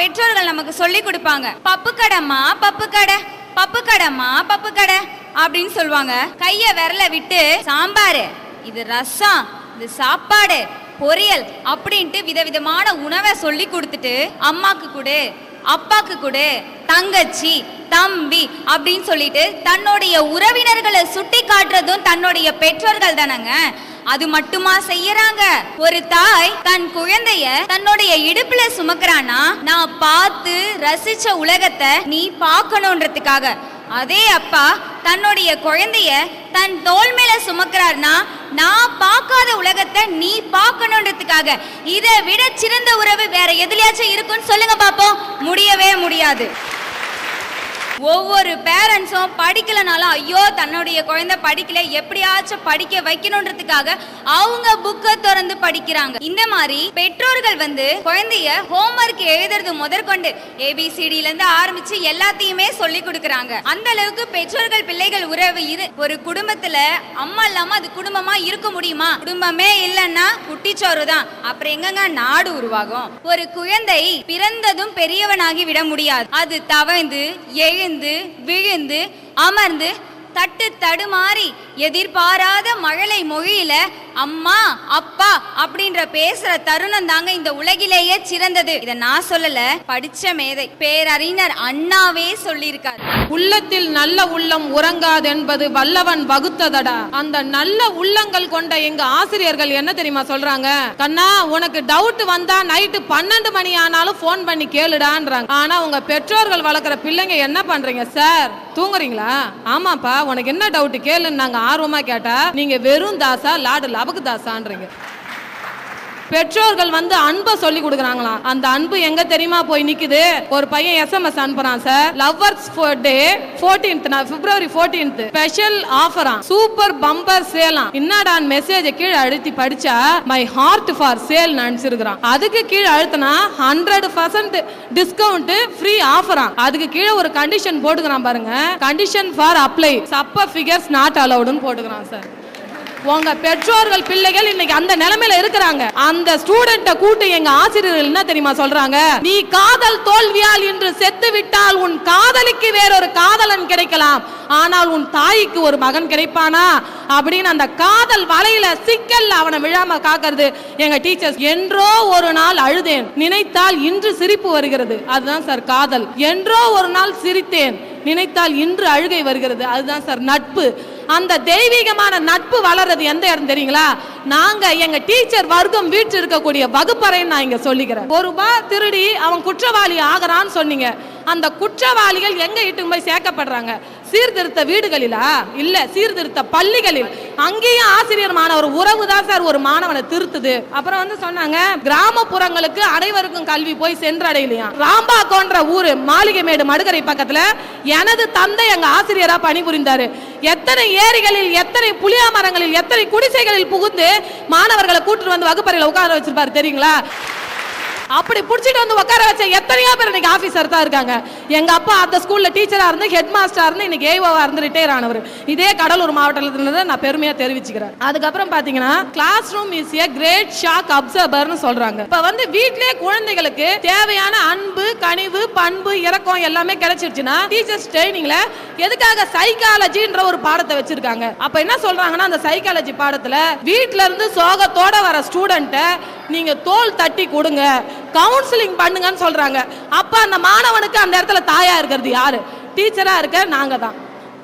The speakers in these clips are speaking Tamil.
பெற்றோர்கள் நமக்கு சொல்லி கொடுப்பாங்க. பப்பு கடைம்மா பப்பு கடை பப்பு கடைம்மா பப்பு கடை அப்படின்னு சொல்லுவாங்க. கைய விரல விட்டு சாம்பாரு இது ரசம் இது சாப்பாடு பொரியல் அப்படின்ட்டு விதவிதமான உணவை சொல்லி கொடுத்துட்டு அம்மாக்கு கொடு அப்பாக்கு கொடு தங்கச்சி தம்பி அப்படின்னு சொல்லிட்டு தன்னுடைய உறவினர்களை சுட்டி காட்டுறதும் தன்னுடைய பெற்றோர்கள் தானங்க. அது மட்டுமா செய்யறாங்க? ஒரு தாய் தன் குழந்தைய தன்னுடைய இடுப்புல சுமக்கிறானா நான் பார்த்து ரசிச்ச உலகத்தை நீ பார்க்கணுன்றதுக்காக. அதே அப்பா தன்னுடைய குழந்தைய தன் தோல் மேல சுமக்கிறார்னா நான் பார்க்காத உலகத்தை நீ பார்க்கணுன்றதுக்காக. இதை விட சிறந்த உறவு வேற எதுலயாச்சும் இருக்குன்னு சொல்லுங்க பாப்போம். முடியவே முடியாது. ஒவ்வொரு பேரண்ட்ஸும் படிக்கலனாலும் ஐயோ தன்னுடைய குழந்தை படிக்கல எப்படியாச்சும் படிக்க வைக்கணுன்றதுக்காக அவங்க புக்கை திறந்து படிக்கிறாங்க. இந்த மாதிரி பெற்றோர்கள் வந்து குழந்தைய ஹோம்ஒர்க் எழுதுறது முதற்கொண்டு ஏபிசிடில இருந்து ஆரம்பிச்சு எல்லாத்தையுமே சொல்லி கொடுக்கறாங்க. அந்த அளவுக்கு பெற்றோர்கள் பிள்ளைகள் உறவு இரு ஒரு குடும்பத்துல அம்மா இல்லாம அது குடும்பமா இருக்க முடியுமா? குடும்பமே இல்லைன்னா குட்டிச்சோறு தான். அப்புறம் எங்கங்க நாடு உருவாகும்? ஒரு குழந்தை பிறந்ததும் பெரியவனாகி விட முடியாது. அது தவழ்ந்து எழுந்து விழுந்து அமர்ந்து தட்டு தடுமாறி எதிர்பாராத மழலை மொழியில அம்மா அப்பா அப்படின்ற பேசுற தருணம் தாங்க இந்த உலகிலேயே சிறந்தது. இத நான் சொல்லல படிச்ச மேதை பேரறிஞர் அண்ணாவே சொல்லியிருக்காரு. உள்ளத்தில் நல்ல உள்ளம் உறங்காது என்பது வல்லவன் வகுத்ததடா. அந்த நல்ல உள்ளங்கள் கொண்ட எங்க ஆசிரியர்கள் என்ன தெரியுமா சொல்றாங்க? கண்ணா உனக்கு டவுட் வந்தா நைட்டு பன்னெண்டு மணி ஆனாலும் ஃபோன் பண்ணி கேளுடான்றாங்க. ஆனா உங்க பெற்றோர்கள் வளர்க்குற பிள்ளைங்க என்ன பண்றீங்க சார் தூங்குறீங்களா? ஆமாப்பா உனக்கு என்ன டவுட் கேளுன்னு நாங்க ஆர்வமா கேட்டா நீங்க வெறும் தாசா லாடு அபகுதாசான்றீங்க பெற்றோர்கள் வந்து அன்பை சொல்லி கொடுக்குறாங்களாம். அந்த அன்பு எங்க தெரியுமா போய் நிக்குது? ஒரு பையன் எஸ்எம்எஸ் அனுப்புறான் sir. Lovers day fourteenth February fourteenth special ஆஃபரா super bumper சேலாம் என்னடா மெசேஜ் கீழே அழுத்தி படிச்சா மை ஹார்ட் ஃபார் சேல் நினைச்சிருக்கிறான் அதுக்கு கீழே அழுத்தினா ஹண்ட்ரட் பர்சன்ட் டிஸ்கவுண்ட் ஃப்ரீ ஆஃபரா அதுக்கு கீழே ஒரு கண்டிஷன் போட்டுக்கிறான் பாருங்க. கண்டிஷன் ஃபார் அப்ளை சப்ப ஃபிகர்ஸ் நாட் அலவுடுன்னு போட்டுக்கிறான் சார். உங்க பெற்றோர்கள் பிள்ளைகள் இன்னைக்கு அந்த நிலைமையில இருக்கிறாங்க. அந்த ஸ்டூடெண்ட்டை கூட்டு எங்க ஆசிரியர்கள் என்ன தெரியுமா சொல்றாங்க? நீ காதல் தோல்வியால் இன்று செத்து விட்டால் உன் காதலிக்கு வேறொரு காதலன் கிடைக்கலாம். ஆனால் உன் தாய்க்கு ஒரு மகன் கிடைப்பானா? அப்படின்னு அந்த காதல் வலையில சிக்கல் அவனை விழாம காக்கிறது. எங்க டீச்சர்ஸ் என்றோ ஒரு நாள் அழுதேன். நினைத்தால் இன்று சிரிப்பு வருகிறது. அதுதான் சார் காதல். என்றோ ஒரு நாள் சிரித்தேன். நினைத்தால் இன்று அழுகை வருகிறது. அதுதான் சார் நட்பு. அந்த தெய்வீகமான நட்பு வளர்றது எந்த இடம் தெரியுங்களா? நாங்க எங்க டீச்சர் வர்க்கம் வீட்டு இருக்கக்கூடிய வகுப்பறைன்னு நான் இங்க சொல்லிக்கிறேன். ஒரு ரூபாய் திருடி அவன் குற்றவாளி ஆகிறான்னு சொன்னீங்க. அந்த குற்றவாளிகள் எங்க இட்டு போய் சேர்க்கப்படுறாங்க? சீர்திருத்த வீடுகளிலா? இல்ல சீர்திருத்த பள்ளிகளில். அங்கேயும் ஆசிரியர் மாணவர் உறவு தான் சார் ஒரு மாணவனை திருத்துது. அப்புறம் வந்து சொன்னாங்க கிராமப்புறங்களுக்கு அனைவருக்கும் கல்வி போய் சென்றடையலையா ராம்பாக்கோன்ற ஊரு மாளிகைமேடு மடுகரை பக்கத்துல எனது தந்தை அங்க ஆசிரியரா பணிபுரிந்தாரு. எத்தனை ஏரிகளில் எத்தனை புளியா மரங்களில் எத்தனை குடிசைகளில் புகுந்து மாணவர்களை கூட்டிட்டு வந்து வகுப்பறையில உட்கார வச்சிருப்பாரு தெரியுங்களா? அப்படி பிடிச்சிட்டு வந்து உட்கார வச்ச எத்தனையோ பேர் இன்னைக்கு ஆஃபீஸர் தான் இருக்காங்க. எங்க அப்பா அந்த ஸ்கூல்ல டீச்சரா இருந்து ஹெட் மாஸ்டரா இருந்து இன்னைக்கு ஏஓவா இருந்து ரிட்டையர் ஆனவர் இதே கடலூர் மாவட்டத்துல இருந்து நான் பெருமையா தெரிவிச்சுக்கிறேன். அதுக்கப்புறம் பாத்தீங்கன்னா class room is a great shock அப்சர்வர்னு சொல்றாங்க. இப்ப வந்து வீட்லயே குழந்தைகளுக்கு தேவையான அன்பு கனிவு பண்பு இறக்கம் எல்லாமே கிடைச்சிருச்சுன்னா டீச்சர்ஸ் ட்ரைனிங்ல எதுக்காக சைக்காலஜின்ற ஒரு பாடத்தை வச்சிருக்காங்க. அப்ப என்ன சொல்றாங்கன்னா அந்த சைக்காலஜி பாடத்துல வீட்ல இருந்து சோகத்தோட வர ஸ்டூடெண்ட்டை நீங்க தோல் தட்டி கொடுங்க. கவுன்சிலிங் பண்ணுங்கன்னு சொல்றாங்க. அப்ப அந்த மாணவனுக்கு அந்த இடத்துல தாயா இருக்கிறது யாரு? டீச்சரா இருக்க நாங்க தான்.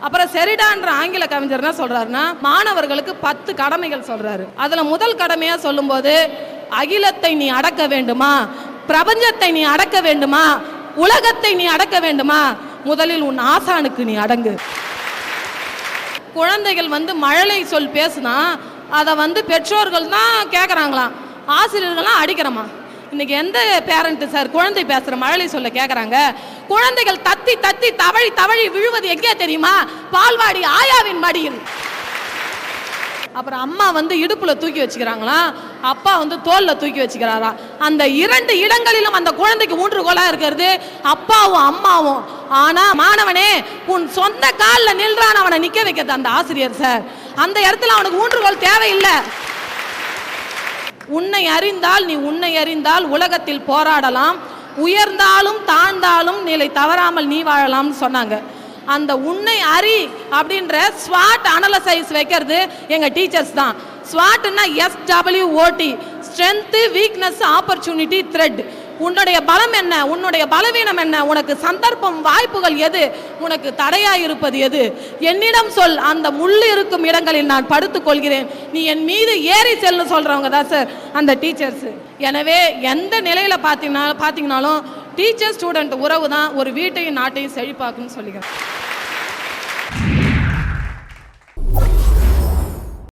அப்புறம் செரிடான்ற ஆங்கில கவிஞர் என்ன சொல்றாருன்னா மாணவர்களுக்கு பத்து கடமைகள் சொல்றாரு. அதுல முதல் கடமையா சொல்லும்போது அகிலத்தை நீ அடக்க வேண்டுமா? பிரபஞ்சத்தை நீ அடக்க வேண்டுமா? உலகத்தை நீ அடக்க வேண்டுமா? முதலில் உன் ஆசானுக்கு நீ அடங்கு. குழந்தைகள் வந்து மழலை சொல் பேசுனா அதை வந்து பெற்றோர்கள் தான் கேட்குறாங்களாம் ஆசிரியர்கள்லாம் அடிக்கிறோமா இன்னைக்கு எந்த பேரண்ட் சார் குழந்தை பேசுற மழலை சொல்ல கேட்குறாங்க குழந்தைகள் தத்தி தத்தி தவழி தவழி விழுவது எங்கே தெரியுமா? பால்வாடி ஆயாவின் மடியில். அப்புறம் அம்மா வந்து இடுப்புல தூக்கி வச்சுக்கிறாங்களாம் அப்பா வந்து தோல்ல தூக்கி வச்சுக்கிறாராம் அந்த இரண்டு இடங்களிலும் அந்த குழந்தைக்கு ஊன்றுகோலா இருக்கிறது. அப்பாவும் அம்மாவும். ஆனா மாணவனே உன் சொந்த காலில் நின்றான் அவனை நிக்க வைக்கிறது அந்த ஆசிரியர் சார் அந்த இடத்துல அவனுக்கு ஊன்றுகோல் தேவையில்லை. உன்னை அறிந்தால் நீ உன்னை அறிந்தால் உலகத்தில் போராடலாம். உயர்ந்தாலும் தாழ்ந்தாலும் நிலை தவறாமல் நீ வாழலாம்னு சொன்னாங்க. அந்த உன்னை அறி அப்படின்ற ஸ்வாட் அனலசைஸ் வைக்கிறது எங்க டீச்சர்ஸ் தான். ஸ்வாட்னா S W O T strength weakness opportunity threat உன்னுடைய பலம் என்ன? உன்னுடைய பலவீனம் என்ன? உனக்கு சந்தர்ப்பம் வாய்ப்புகள் எது? உனக்கு தடையா இருப்பது எது? என்னிடம் சொல். அந்த முள் இருக்கும் இடங்களில் நான் படுத்துக் கொள்கிறேன். நீ என் மீது ஏறி செல்லு சொல்றவங்க தான் சார் அந்த டீச்சர்ஸ். எனவே எந்த நிலையில பார்த்தீங்கன்னா பார்த்தீங்கன்னாலும் டீச்சர் ஸ்டூடெண்ட் உறவு தான் ஒரு வீட்டையும் நாட்டையும் செழிப்பாக்குன்னு சொல்லிக்கிறேன்.